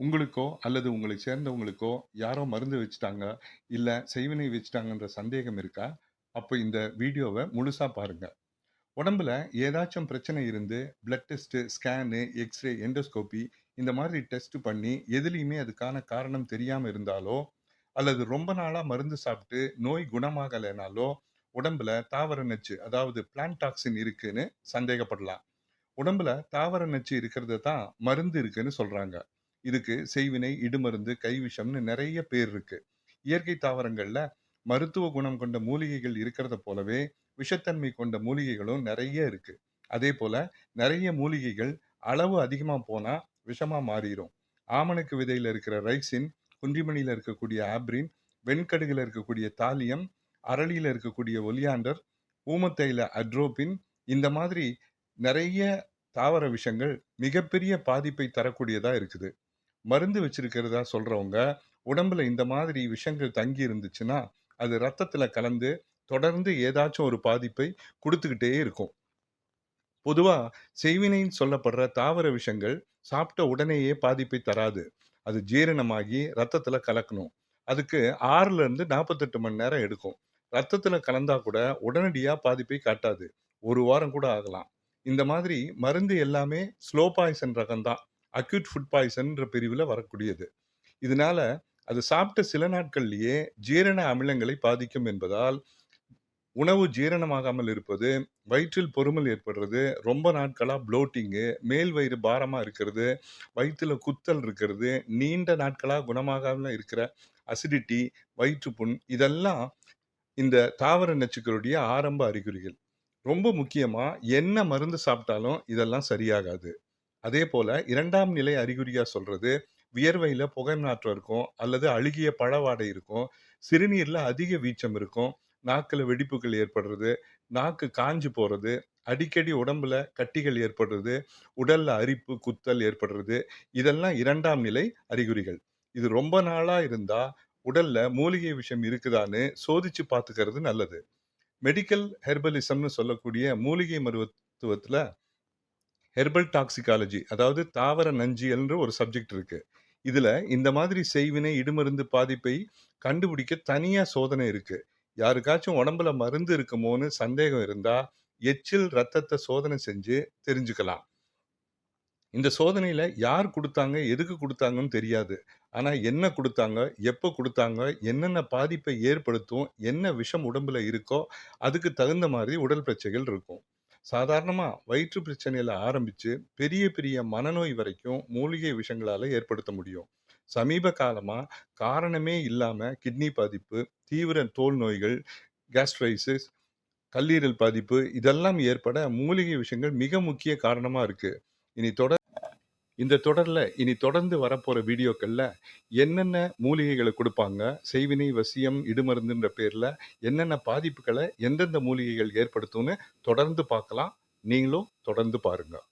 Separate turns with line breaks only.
உங்களுக்கோ அல்லது உங்களை சேர்ந்தவங்களுக்கோ யாரோ மருந்து வச்சுட்டாங்க, இல்லை செய்வினை வச்சுட்டாங்கன்ற சந்தேகம் இருக்கா? அப்போ இந்த வீடியோவை முழுசாக பாருங்கள் உடம்புல ஏதாச்சும் பிரச்சனை இருந்து blood test scan, x-ray, endoscopy இந்த மாதிரி டெஸ்ட் பண்ணி எதுலேயுமே அதுக்கான காரணம் தெரியாமல் இருந்தாலோ, அல்லது ரொம்ப நாளாக மருந்து சாப்பிட்டு நோய் குணமாகலைனாலோ, உடம்புல தாவர நச்சு அதாவது பிளான்ட் டாக்ஸின் இருக்குன்னு சந்தேகப்படலாம். உடம்புல தாவர நச்சு இருக்கிறது தான் மருந்து இருக்குன்னு சொல்கிறாங்க இதுக்கு செய்வினை, இடுமருந்து, கைவிஷம்னு நிறைய பேர் இருக்கு. இயற்கை தாவரங்கள்ல மருத்துவ குணம் கொண்ட மூலிகைகள் இருக்கிறத போலவே, விஷத்தன்மை கொண்ட மூலிகைகளும் நிறைய இருக்கு. அதேபோல நிறைய மூலிகைகள் அளவு அதிகமா போனா விஷமா மாறிடும் ஆமணக்கு விதையில இருக்கிற ரைசின், குன்றிமணியில இருக்கக்கூடிய ஆப்ரின், வெண்கடுகுல இருக்கக்கூடிய தாலியம், அரளியில இருக்கக்கூடிய ஒலியாண்டர், ஊமத்தையில அட்ரோபின் இந்த மாதிரி நிறைய தாவர விஷங்கள் மிகப்பெரிய பாதிப்பை தரக்கூடியதா இருக்குது. மருந்து வச்சிருக்கிறதா சொல்றவங்க, உடம்புல இந்த மாதிரி விஷங்கள் தங்கி இருந்துச்சுன்னா, அது ரத்தத்துல கலந்து தொடர்ந்து ஏதாச்சும் ஒரு பாதிப்பை கொடுத்துக்கிட்டே இருக்கும். பொதுவா செய்வினைன்னு சொல்லப்படுற தாவர விஷங்கள் சாப்பிட்ட உடனேயே பாதிப்பை தராது. அது ஜீரணமாகி ரத்தத்துல கலக்கணும். அதுக்கு ஆறுல இருந்து 48 மணி நேரம் எடுக்கும். ரத்தத்துல கலந்தா கூட உடனடியா பாதிப்பை காட்டாது. ஒரு வாரம் கூட ஆகலாம். இந்த மாதிரி மருந்து எல்லாமே ஸ்லோ பாய்சன் ரகம் தான். அக்யூட் ஃபுட் பாய்சன்ன்ற பிரிவில் வரக்கூடியது. இதனால அது சாப்பிட்ட சில நாட்கள்லேயே ஜீரண அமிலங்களை பாதிக்கும் என்பதால், உணவு ஜீரணமாகாமல் இருப்பது, வயிற்றில் பொறுமல் ஏற்படுறது, ரொம்ப நாட்களாக ப்ளோட்டிங்கு மேல் வயிறு பாரமாக இருக்கிறது, வயிற்றில் குத்தல் இருக்கிறது, நீண்ட நாட்களாக குணமாகாமல் இருக்கிற அசிடிட்டி, வயிற்றுப்புண் இதெல்லாம் இந்த தாவர நச்சுக்களுடைய ஆரம்ப அறிகுறிகள். ரொம்ப முக்கியமாக என்ன மருந்து சாப்பிட்டாலும் இதெல்லாம் சரியாகாது. அதே போல இரண்டாம் நிலை அறிகுறியா சொல்றது, வியர்வையில புகை நாற்றம் இருக்கும், அல்லது அழுகிய பழவாடை இருக்கும், சிறுநீர்ல அதிக வீச்சம் இருக்கும், நாக்கில் வெடிப்புகள் ஏற்படுறது, நாக்கு காஞ்சு போறது, அடிக்கடி உடம்புல கட்டிகள் ஏற்படுறது, உடல்ல அரிப்பு, குத்தல் ஏற்படுறது, இதெல்லாம் இரண்டாம் நிலை அறிகுறிகள். இது ரொம்ப நாளா இருந்தா, உடல்ல மூலிகை விஷயம் இருக்குதான்னு சோதிச்சு பார்த்துக்கிறது நல்லது. மெடிக்கல் ஹெர்பலிசம்னு சொல்லக்கூடிய மூலிகை மருத்துவத்துல ஹெர்பல் டாக்ஸிகாலஜி அதாவது தாவர நஞ்சியல்ன்ற ஒரு சப்ஜெக்ட் இருக்குது இதில் இந்த மாதிரி செய்வினை, இடுமருந்து பாதிப்பை கண்டுபிடிக்க தனியாக சோதனை இருக்குது யாருக்காச்சும் உடம்புல மருந்து இருக்குமோன்னு சந்தேகம் இருந்தால் எச்சில், ரத்தத்தை சோதனை செஞ்சு தெரிஞ்சுக்கலாம். இந்த சோதனையில் யார் கொடுத்தாங்க எதுக்கு கொடுத்தாங்கன்னு தெரியாது. ஆனால் என்ன கொடுத்தாங்க எப்போ கொடுத்தாங்க என்னென்ன பாதிப்பை ஏற்படுத்தும், என்ன விஷம் உடம்புல இருக்கோ, அதுக்கு தகுந்த மாதிரி உடல் பிரச்சனைகள் இருக்கும். சாதாரணமா வயிற்று பிரச்சனையில் ஆரம்பிச்சு, பெரிய பெரிய மனநோய் வரைக்கும் மூலிகை விஷங்களால் ஏற்படுத்த முடியும். சமீப காலமா காரணமே இல்லாம கிட்னி பாதிப்பு, தீவிர தோல் நோய்கள், கேஸ்ட்ரைசிஸ் கல்லீரல் பாதிப்பு இதெல்லாம் ஏற்பட மூலிகை விஷயங்கள் மிக முக்கிய காரணமா இருக்கு. இனி தொடர் இந்த தொடரில் இனி தொடர்ந்து வரப்போகிற வீடியோக்களில் என்னென்ன மூலிகைகளை கொடுப்பாங்க செய்வினை, வசியம், இடுமருந்துன்ற பேரில் என்னென்ன பாதிப்புகளை எந்தெந்த மூலிகைகள் ஏற்படுத்தும்னு தொடர்ந்து பார்க்கலாம். நீங்களும் தொடர்ந்து பாருங்கள்